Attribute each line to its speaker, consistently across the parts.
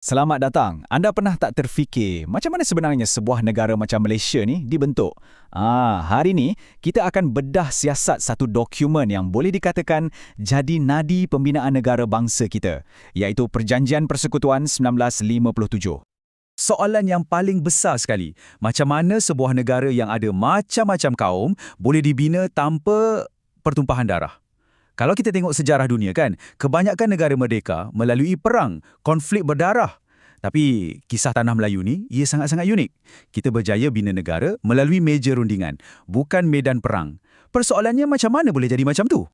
Speaker 1: Selamat datang. Anda pernah tak terfikir macam mana sebenarnya sebuah negara macam Malaysia ni dibentuk? Ah, hari ni kita akan bedah siasat satu dokumen yang boleh dikatakan jadi nadi pembinaan negara bangsa kita, iaitu Perjanjian Persekutuan 1957. Soalan yang paling besar sekali, macam mana sebuah negara yang ada macam-macam kaum boleh dibina tanpa pertumpahan darah? Kalau kita tengok sejarah dunia kan, kebanyakan negara merdeka melalui perang, konflik berdarah. Tapi kisah tanah Melayu ni, ia sangat-sangat unik. Kita berjaya bina negara melalui meja rundingan, bukan medan perang. Persoalannya macam mana boleh jadi macam tu?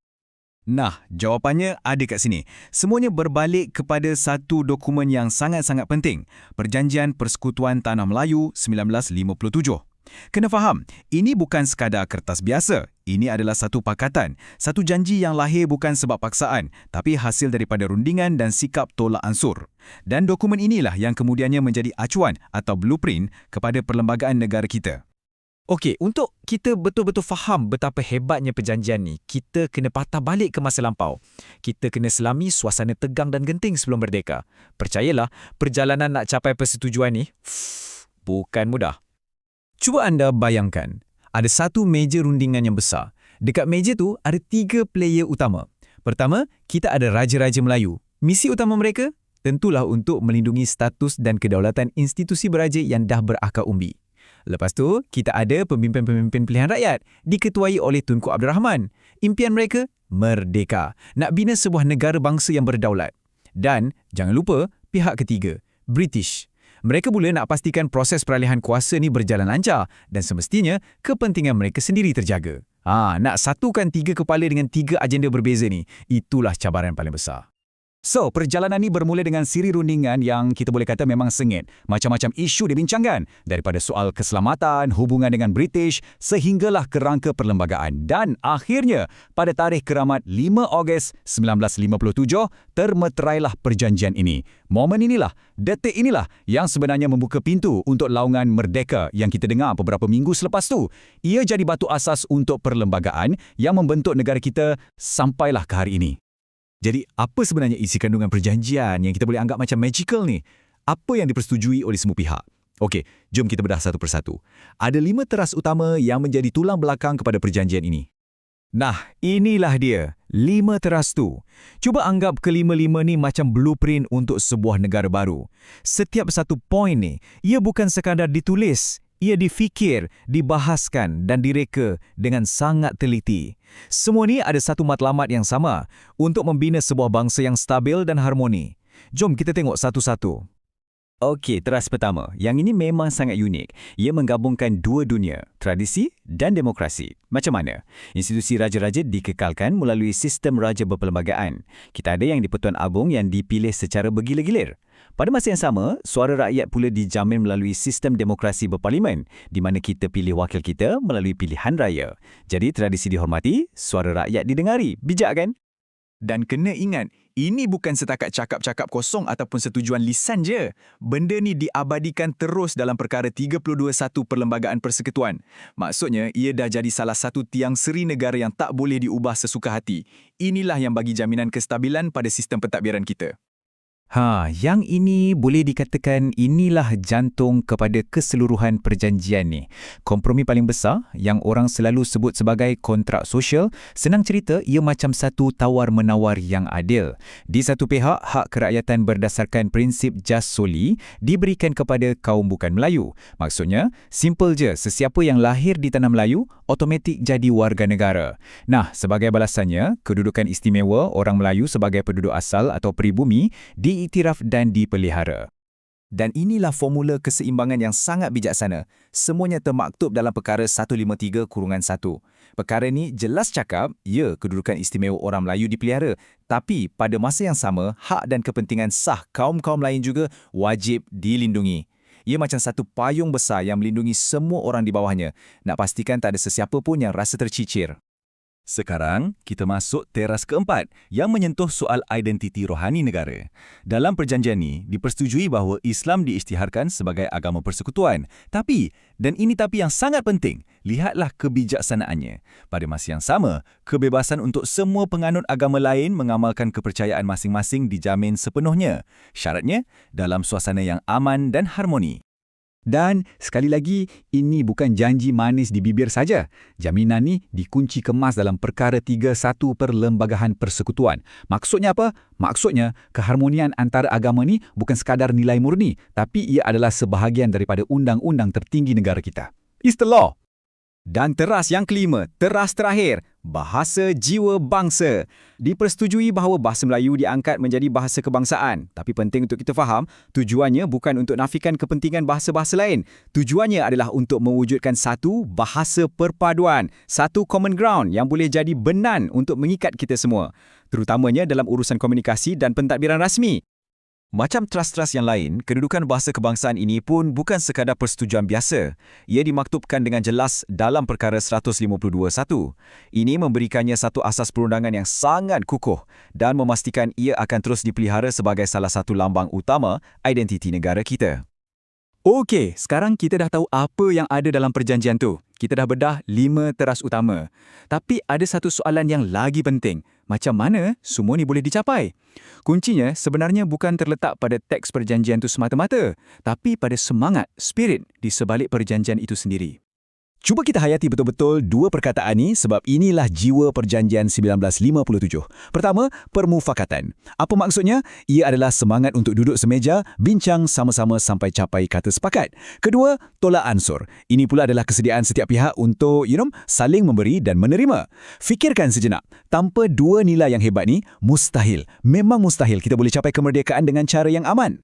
Speaker 1: Nah, jawapannya ada kat sini. Semuanya berbalik kepada satu dokumen yang sangat-sangat penting. Perjanjian Persekutuan Tanah Melayu 1957. Kena faham, ini bukan sekadar kertas biasa. Ini adalah satu pakatan, satu janji yang lahir bukan sebab paksaan, tapi hasil daripada rundingan dan sikap tolak ansur. Dan dokumen inilah yang kemudiannya menjadi acuan atau blueprint kepada perlembagaan negara kita.
Speaker 2: Okey, untuk kita betul-betul faham betapa hebatnya perjanjian ni, kita kena patah balik ke masa lampau. Kita kena selami suasana tegang dan genting sebelum merdeka. Percayalah, perjalanan nak capai persetujuan ni, bukan mudah.
Speaker 1: Cuba anda bayangkan, ada satu meja rundingan yang besar. Dekat meja tu ada tiga player utama. Pertama, kita ada Raja-Raja Melayu. Misi utama mereka tentulah untuk melindungi status dan kedaulatan institusi beraja yang dah berakar umbi. Lepas tu, kita ada pemimpin-pemimpin pilihan rakyat diketuai oleh Tunku Abdul Rahman. Impian mereka, merdeka. Nak bina sebuah negara bangsa yang berdaulat. Dan, jangan lupa, pihak ketiga, British. Mereka pula nak pastikan proses peralihan kuasa ni berjalan lancar dan semestinya kepentingan mereka sendiri terjaga. Ha, nak satukan tiga kepala dengan tiga agenda berbeza ni, itulah cabaran paling besar. So, perjalanan ini bermula dengan siri rundingan yang kita boleh kata memang sengit. Macam-macam isu dibincangkan, daripada soal keselamatan, hubungan dengan British, sehinggalah kerangka perlembagaan. Dan akhirnya, pada tarikh keramat 5 Ogos 1957, termeterailah perjanjian ini. Momen inilah, detik inilah yang sebenarnya membuka pintu untuk laungan merdeka yang kita dengar beberapa minggu selepas tu. Ia jadi batu asas untuk perlembagaan yang membentuk negara kita sampailah ke hari ini. Jadi, apa sebenarnya isi kandungan perjanjian yang kita boleh anggap macam magical ni? Apa yang dipersetujui oleh semua pihak? Okey, jom kita bedah satu persatu. Ada lima teras utama yang menjadi tulang belakang kepada perjanjian ini. Nah, inilah dia, lima teras tu. Cuba anggap kelima-lima ni macam blueprint untuk sebuah negara baru. Setiap satu poin ni, ia bukan sekadar ditulis, ia difikir, dibahaskan dan direka dengan sangat teliti. Semua ni ada satu matlamat yang sama untuk membina sebuah bangsa yang stabil dan harmoni. Jom kita tengok satu-satu. Okey, teras pertama. Yang ini memang sangat unik. Ia menggabungkan dua dunia, tradisi dan demokrasi. Macam mana? Institusi raja-raja dikekalkan melalui sistem raja berperlembagaan. Kita ada yang di-Pertuan Agong yang dipilih secara bergila-gilir. Pada masa yang sama, suara rakyat pula dijamin melalui sistem demokrasi berparlimen di mana kita pilih wakil kita melalui pilihan raya. Jadi tradisi dihormati, suara rakyat didengari. Bijak kan? Dan kena ingat, ini bukan setakat cakap-cakap kosong ataupun setujuan lisan je. Benda ni diabadikan terus dalam perkara 321 Perlembagaan Persekutuan. Maksudnya, ia dah jadi salah satu tiang seri negara yang tak boleh diubah sesuka hati. Inilah yang bagi jaminan kestabilan pada sistem pentadbiran kita. Ha, yang ini boleh dikatakan inilah jantung kepada keseluruhan perjanjian ni. Kompromi paling besar yang orang selalu sebut sebagai kontrak sosial, senang cerita ia macam satu tawar-menawar yang adil. Di satu pihak, hak kerakyatan berdasarkan prinsip jas soli diberikan kepada kaum bukan Melayu. Maksudnya, simple je, sesiapa yang lahir di tanah Melayu automatik jadi warga negara. Nah, sebagai balasannya, kedudukan istimewa orang Melayu sebagai penduduk asal atau peribumi di diiktiraf dan dipelihara. Dan inilah formula keseimbangan yang sangat bijaksana. Semuanya termaktub dalam perkara 153-1. Perkara ini jelas cakap, ya, kedudukan istimewa orang Melayu dipelihara. Tapi pada masa yang sama, hak dan kepentingan sah kaum-kaum lain juga wajib dilindungi. Ia macam satu payung besar yang melindungi semua orang di bawahnya. Nak pastikan tak ada sesiapa pun yang rasa tercicir.
Speaker 3: Sekarang, kita masuk teras keempat yang menyentuh soal identiti rohani negara. Dalam perjanjian ini, dipersetujui bahawa Islam diisytiharkan sebagai agama persekutuan. Tapi, dan ini tapi yang sangat penting, lihatlah kebijaksanaannya. Pada masa yang sama, kebebasan untuk semua penganut agama lain mengamalkan kepercayaan masing-masing dijamin sepenuhnya. Syaratnya, dalam suasana yang aman dan harmoni.
Speaker 4: Dan sekali lagi, ini bukan janji manis di bibir saja. Jaminan ni dikunci kemas dalam perkara 31 Perlembagaan Persekutuan. Maksudnya apa? Maksudnya, keharmonian antara agama ni bukan sekadar nilai murni, tapi ia adalah sebahagian daripada undang-undang tertinggi negara kita. It's the law.
Speaker 2: Dan teras yang kelima, teras terakhir, bahasa jiwa bangsa. Dipersetujui bahawa bahasa Melayu diangkat menjadi bahasa kebangsaan. Tapi penting untuk kita faham, tujuannya bukan untuk nafikan kepentingan bahasa-bahasa lain. Tujuannya adalah untuk mewujudkan satu bahasa perpaduan, satu common ground yang boleh jadi benan untuk mengikat kita semua. Terutamanya dalam urusan komunikasi dan pentadbiran rasmi. Macam trust-trust yang lain, kedudukan bahasa kebangsaan ini pun bukan sekadar persetujuan biasa. Ia dimaktubkan dengan jelas dalam perkara 152.1. Ini memberikannya satu asas perundangan yang sangat kukuh dan memastikan ia akan terus dipelihara sebagai salah satu lambang utama identiti negara kita.
Speaker 4: Okey, sekarang kita dah tahu apa yang ada dalam perjanjian tu. Kita dah bedah lima teras utama. Tapi ada satu soalan yang lagi penting. Macam mana semua ni boleh dicapai? Kuncinya sebenarnya bukan terletak pada teks perjanjian itu semata-mata, tapi pada semangat, spirit di sebalik perjanjian itu sendiri.
Speaker 1: Cuba kita hayati betul-betul dua perkataan ini sebab inilah jiwa perjanjian 1957. Pertama, permufakatan. Apa maksudnya? Ia adalah semangat untuk duduk semeja, bincang sama-sama sampai capai kata sepakat. Kedua, tolak ansur. Ini pula adalah kesediaan setiap pihak untuk, you know, saling memberi dan menerima. Fikirkan sejenak. Tanpa dua nilai yang hebat ni, mustahil. Memang mustahil kita boleh capai kemerdekaan dengan cara yang aman.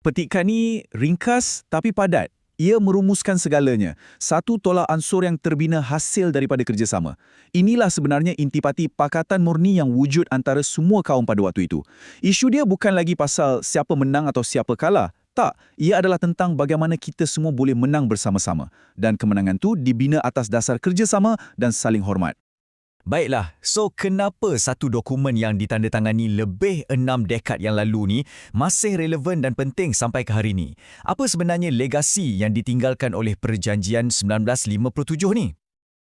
Speaker 5: Petikan ni ringkas tapi padat. Ia merumuskan segalanya, satu tolak ansur yang terbina hasil daripada kerjasama. Inilah sebenarnya intipati pakatan murni yang wujud antara semua kaum pada waktu itu. Isu dia bukan lagi pasal siapa menang atau siapa kalah. Tak, ia adalah tentang bagaimana kita semua boleh menang bersama-sama. Dan kemenangan itu dibina atas dasar kerjasama dan saling hormat.
Speaker 1: Baiklah, so kenapa satu dokumen yang ditandatangani lebih enam dekad yang lalu ni masih relevan dan penting sampai ke hari ini? Apa sebenarnya legasi yang ditinggalkan oleh perjanjian 1957 ni?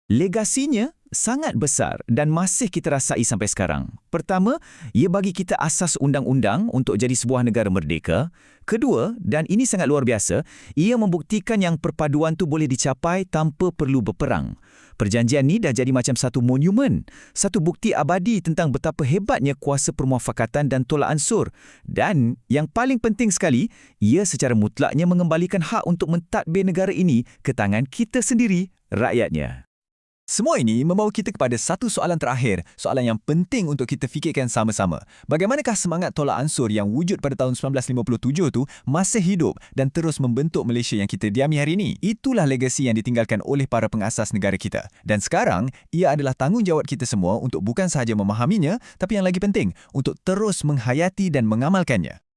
Speaker 2: Legasinya sangat besar dan masih kita rasai sampai sekarang. Pertama, ia bagi kita asas undang-undang untuk jadi sebuah negara merdeka. Kedua, dan ini sangat luar biasa, ia membuktikan yang perpaduan tu boleh dicapai tanpa perlu berperang. Perjanjian ni dah jadi macam satu monumen, satu bukti abadi tentang betapa hebatnya kuasa permuafakatan dan tolak ansur. Dan yang paling penting sekali, ia secara mutlaknya mengembalikan hak untuk mentadbir negara ini ke tangan kita sendiri, rakyatnya.
Speaker 1: Semua ini membawa kita kepada satu soalan terakhir, soalan yang penting untuk kita fikirkan sama-sama. Bagaimanakah semangat tolak ansur yang wujud pada tahun 1957 tu masih hidup dan terus membentuk Malaysia yang kita diami hari ini? Itulah legasi yang ditinggalkan oleh para pengasas negara kita. Dan sekarang, ia adalah tanggungjawab kita semua untuk bukan sahaja memahaminya, tapi yang lagi penting, untuk terus menghayati dan mengamalkannya.